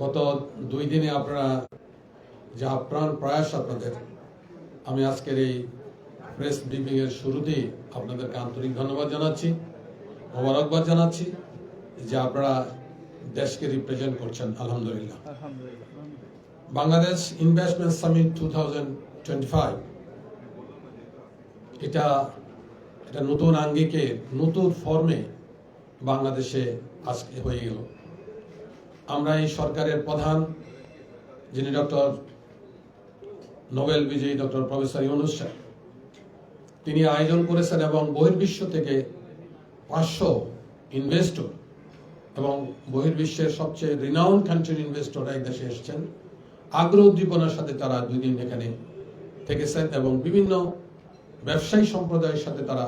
গত দুই দিনে আপনারা যে আপ্রাণ প্রয়াস আপনাদের আমি আজকের এই প্রেস ব্রিফিং এর শুরুতেই আপনাদেরকে আন্তরিক ধন্যবাদ জানাচ্ছি মোবারকবাদ জানাচ্ছি যে আপনারা দেশকে রিপ্রেজেন্ট করছেন আলহামদুলিল্লাহ। আলহামদুলিল্লাহ। বাংলাদেশ ইনভেস্টমেন্ট সামিট টু এটা এটা নতুন আঙ্গিকে নতুন ফর্মে বাংলাদেশে আজকে হয়ে গেল। আমরা এই সরকারের প্রধান, যিনি ডক্টর নোবেল বিজয়ী ডক্টর প্রফেসর ইউনুস স্যার তিনি আয়োজন করেছেন এবং বহির্বিশ্ব থেকে পাঁচশো ইনভেস্টর এবং বহির্বিশ্বের সবচেয়ে রিনাউন কান্ট্রির ইনভেস্টর এক দেশে এসেছেন। আগ্রহ উদ্দীপনার সাথে তারা দুই দিন এখানে থেকেছেন এবং বিভিন্ন ব্যবসায়ী সম্প্রদায়ের সাথে তারা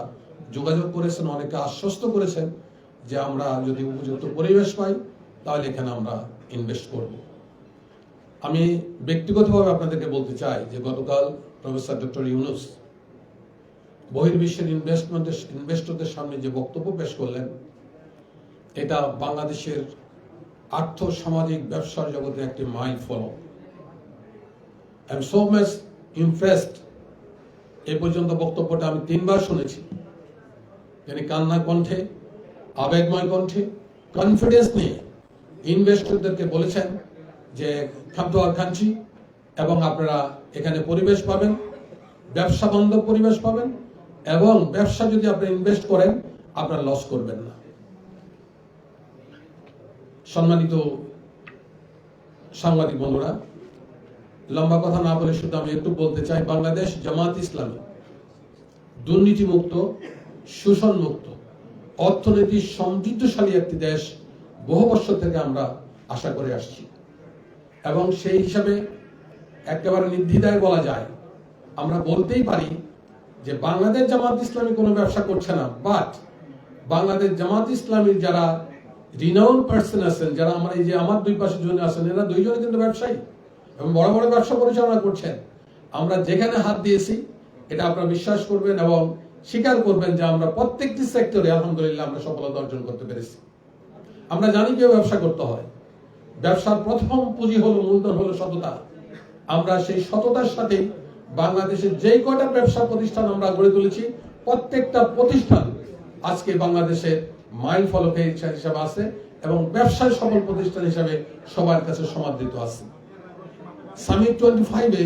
যোগাযোগ করেছেন। অনেকে আশ্বস্ত করেছেন যে আমরা যদি উপযুক্ত পরিবেশ পাই তাহলে এখানে আমরা ইনভেস্ট করব। আমি ব্যক্তিগতভাবে আপনাদেরকে বলতে চাই যে গতকাল প্রফেসর ডক্টর ইউনুস বহির্বিশ্বের ইনভেস্টমেন্টের ইনভেস্টরদের সামনে যে বক্তব্য পেশ করলেন, এটা বাংলাদেশের আর্থ সামাজিক ব্যবসার জগতে একটি মাইল ফলো সো মাচ ইমপ্রেসড এ পর্যন্ত বক্তব্যটা আমি তিনবার শুনেছি। তিনি কান্না কণ্ঠে, আবেগময় কণ্ঠে কনফিডেন্স নিয়ে ইনভেস্টরদেরকে বলেছেন যে খাদ্য খাচ্ছি এবং আপনারা এখানে পরিবেশ পাবেন, ব্যবসা বান্ধব পরিবেশ পাবেন এবং ব্যবসা যদি আপনি ইনভেস্ট করেন, আপনারা লস করবেন না। সম্মানিত সাংবাদিক বন্ধুরা, লম্বা কথা না বলে শুধু আমি একটু বলতে চাই, বাংলাদেশ জামাত ইসলামী দুর্নীতিমুক্ত শোষণ মুক্ত অর্থনীতি সমৃদ্ধশালী একটি দেশ বহু বছর থেকে আমরা আশা করে আসছি। এবং সেই হিসাবে একেবারে নির্দ্বিধায় বলা যায়, আমরা বলতেই পারি যে বাংলাদেশ জামাত ইসলামী কোনো ব্যবসা করছে না বাট বাংলাদেশ জামাত ইসলামীর যারা রিনাউন পার্সন আছেন, যারা আমার এই যে আমার দুই পাশে জন আছেন, এরা দুইজনে কিন্তু ব্যবসায়ী এবং বড় বড় ব্যবসা পরিচালনা করছেন। আমরা যেখানে হাত দিয়েছি, এটা আপনারা বিশ্বাস করবেন এবং স্বীকার করবেন যে আমরা প্রত্যেকটি সেক্টরে আলহামদুলিল্লাহ আমরা সফলতা অর্জন করতে পেরেছি। আমরা জানি কেউ ব্যবসা করতে হয়। ব্যবসার প্রথম পুঁজি হলো মূলধন হলো সততা। আমরা সেই সততার সাথে বাংলাদেশের যে কয়টা ব্যবসা প্রতিষ্ঠান আমরা গড়ে তুলেছি, প্রত্যেকটা প্রতিষ্ঠান আজকে বাংলাদেশের মাইল ফলকে হিসাবে আছে এবং ব্যবসায় সফল প্রতিষ্ঠান হিসাবে সবার কাছে সমাদৃত আছে। সামিট টোয়েন্টি ফাইভে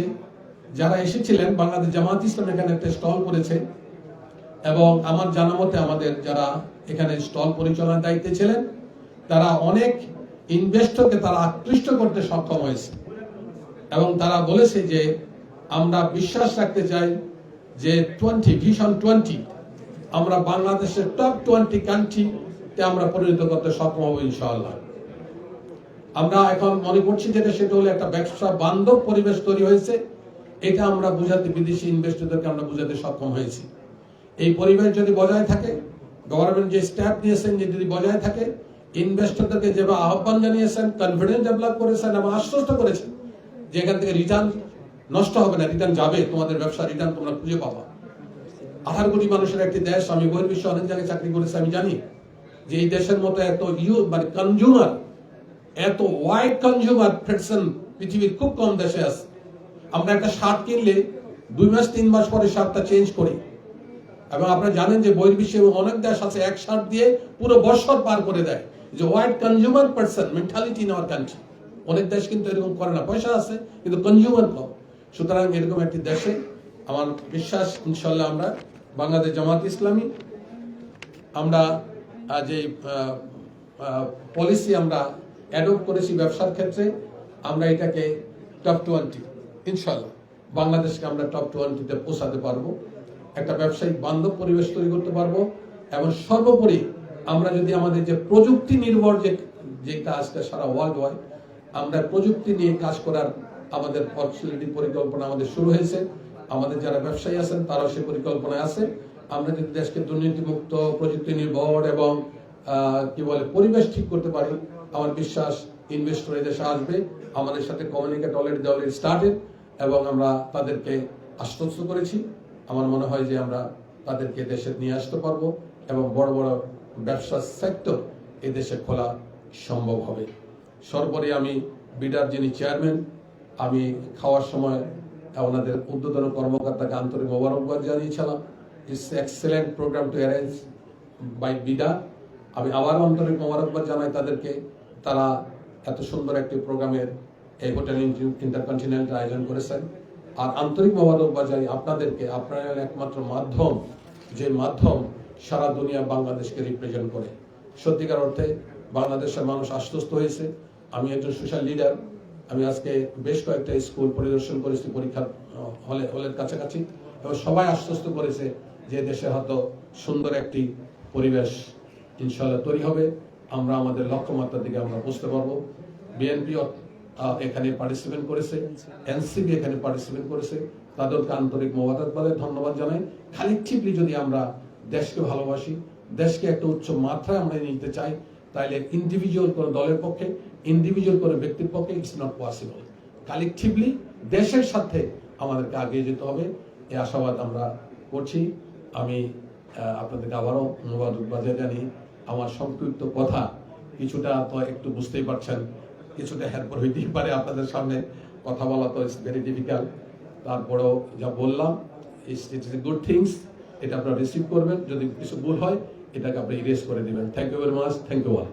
যারা এসেছিলেন, বাংলাদেশ জামাত ইসলাম এখানে একটা স্টল করেছে এবং আমার জানা মতে আমাদের যারা এখানে স্টল পরিচালনার দায়িত্বে ছিলেন তারা অনেক ইনভেস্টরকে তারা আকৃষ্ট করতে সক্ষম হয়েছে। এবং তারা বলেছে যে, আমরা বিশ্বাস রাখতে চাই যে টোয়েন্টি ভিশন টোয়েন্টি আমরা বাংলাদেশের টপ টোয়েন্টি কান্ট্রিতে আমরা পরিণত করতে সক্ষম হব ইনশাআল্লাহ। আমরা এখন মনে করছি যেটা সেটা হলো একটা ব্যবসা বান্ধব পরিবেশ তৈরি হয়েছে। এটা আমরা বুঝাতে বিদেশি ইনভেস্টরদেরকে আমরা বুঝাতে সক্ষম হয়েছি। এই পরিবেশ যদি বজায় থাকে গভর্নমেন্ট যে স্টেপ নিয়েছেন, যে যদি বজায় থাকে ইনভেস্টরদেরকে যেভাবে আহ্বান জানিয়েছেন কনফিডেন্স ডেভেলপ করেছেন, এবং আশ্বস্ত করেছেন যে এখান থেকে রিটার্ন নষ্ট হবে না রিটার্ন যাবে, তোমাদের ব্যবসা রিটার্ন তোমরা খুঁজে পাবা। আঠারো কোটি মানুষের একটি দেশ, আমি বহির্বিশ্ব অনেক জায়গায় চাকরি করেছি, আমি জানি যে এই দেশের মতো এত ইউ মানে কনজিউমার এত ওয়াইড কনজিউমার ফ্রেকশন পৃথিবীর খুব কম দেশে আছে। আমরা একটা শার্ট কিনলে দুই মাস, তিন মাস পরে শার্টটা চেঞ্জ করি। এবং আপনারা জানেন যে বহির্বিশ্বে অনেক দেশ আছে, এক শার্ট দিয়ে পুরো বছর পার করে দেয়। যে wide consumer person mentality in our country অনেক দেশ কিন্তু এরকম করে না। পয়সা আছে, কিন্তু কনজিউমার কম সুতরাং এরকম একটি দেশে আমার বিশ্বাস ইনশাল্লাহ আমরা বাংলাদেশ জামাত ইসলামী, আমরা যে পলিসি আমরা অ্যাডপ্ট করেছি ব্যবসার ক্ষেত্রে, আমরা এটাকে টপ টোয়েন্টি ইনশাল্লাহ বাংলাদেশকে আমরা টপ টোয়েন্টিতে পৌঁছাতে পারব। একটা ব্যবসায়িক বান্ধব পরিবেশ তৈরি করতে পারব এবং সর্বোপরি আমরা যদি আমাদের যে প্রযুক্তি নির্ভর যে যে কাজটা সারা ওয়ার্ল্ড ওয়াইড আমরা প্রযুক্তি নিয়ে কাজ করার আমাদের ফসিলিটি পরিকল্পনা আমাদের শুরু হয়েছে। আমাদের যারা ব্যবসায়ী আছেন, তারাও সেই পরিকল্পনায় আছে। আমরা যদি দেশকে দুর্নীতিমুক্ত, প্রযুক্তি নির্ভর এবং কি বলে, পরিবেশ ঠিক করতে পারি, আমার বিশ্বাস ইনভেস্টর দেশে আসবে। আমাদের সাথে কমিউনিকেট অলরেডি অলরেডি স্টার্টেড এবং আমরা তাদেরকে আশ্বস্ত করেছি। আমার মনে হয় যে আমরা তাদেরকে দেশে নিয়ে আসতে পারব এবং বড় বড় ব্যবসা সেক্টর এদেশে খোলা সম্ভব হবে। সর্বোপরি আমি বিডার যিনি চেয়ারম্যান আমি খাওয়ার সময় ওনাদের উদ্বোধন কর্মকর্তাকে আন্তরিক মোবারকবাদ জানিয়েছিলাম it's excellent programme to arrange by BIDA. আমি আবার আন্তরিক মোবারকবাদ জানাই তাদেরকে। তারা এত সুন্দর একটি প্রোগ্রামের এই হোটেল ইন্টারকন্টিনেন্টাল আয়োজন করেছেন। আর আন্তরিক মোবারকবাদ জানাই আপনাদেরকে। আপনারা একমাত্র মাধ্যম, যে মাধ্যম সারা দুনিয়া বাংলাদেশকে রিপ্রেজেন্ট করে। সত্যিকার অর্থে বাংলাদেশের মানুষ আশ্বস্ত হয়েছে। আমি একজন সোশ্যাল লিডার আমি আজকে বেশ কয়েকটা স্কুল পরিদর্শন করেছি পরীক্ষার হলে, হলের কাছাকাছি। এবং সবাই আশ্বস্ত করেছে যে দেশে হয়তো সুন্দর একটি পরিবেশ ইনশাল্লাহ তৈরি হবে। আমরা আমাদের লক্ষ্যমাত্রার দিকে আমরা বুঝতে পারব। বিএনপি এখানে পার্টিসিপেট করেছে। এনসিবি এখানে পার্টিসিপেট করেছে। তাদেরকে আন্তরিক মোবারকবাদের ধন্যবাদ জানাই। খালি কালেকটিভলি যদি আমরা দেশকে ভালোবাসি, দেশকে একটা উচ্চ মাত্রায় আমরা নিতে চাই, তাইলে ইন্ডিভিজুয়াল কোনো দলের পক্ষে ইন্ডিভিজুয়াল কোনো ব্যক্তির পক্ষে ইটস নট পসিবল কালেকটিভলি দেশের সাথে আমাদেরকে আগিয়ে যেতে হবে, এ আশাবাদ আমরা করছি। আমি আপনাদেরকে আবারও অনুবাদ মোবারকবাদ জানি আমার সংক্ষিপ্ত কথা কিছুটা তো একটু বুঝতেই পারছেন, কিছুটা হেরপর হইতেই পারে আপনাদের সামনে। কথা বলা তো ইটস ভেরি ডিফিকাল্ট তারপরেও যা বললাম it's it is good things এটা আপনারা রিসিভ করবেন। যদি কিছু ভুল হয়, এটাকে আপনি ইরেজ করে দেবেন। Thank you very much thank you all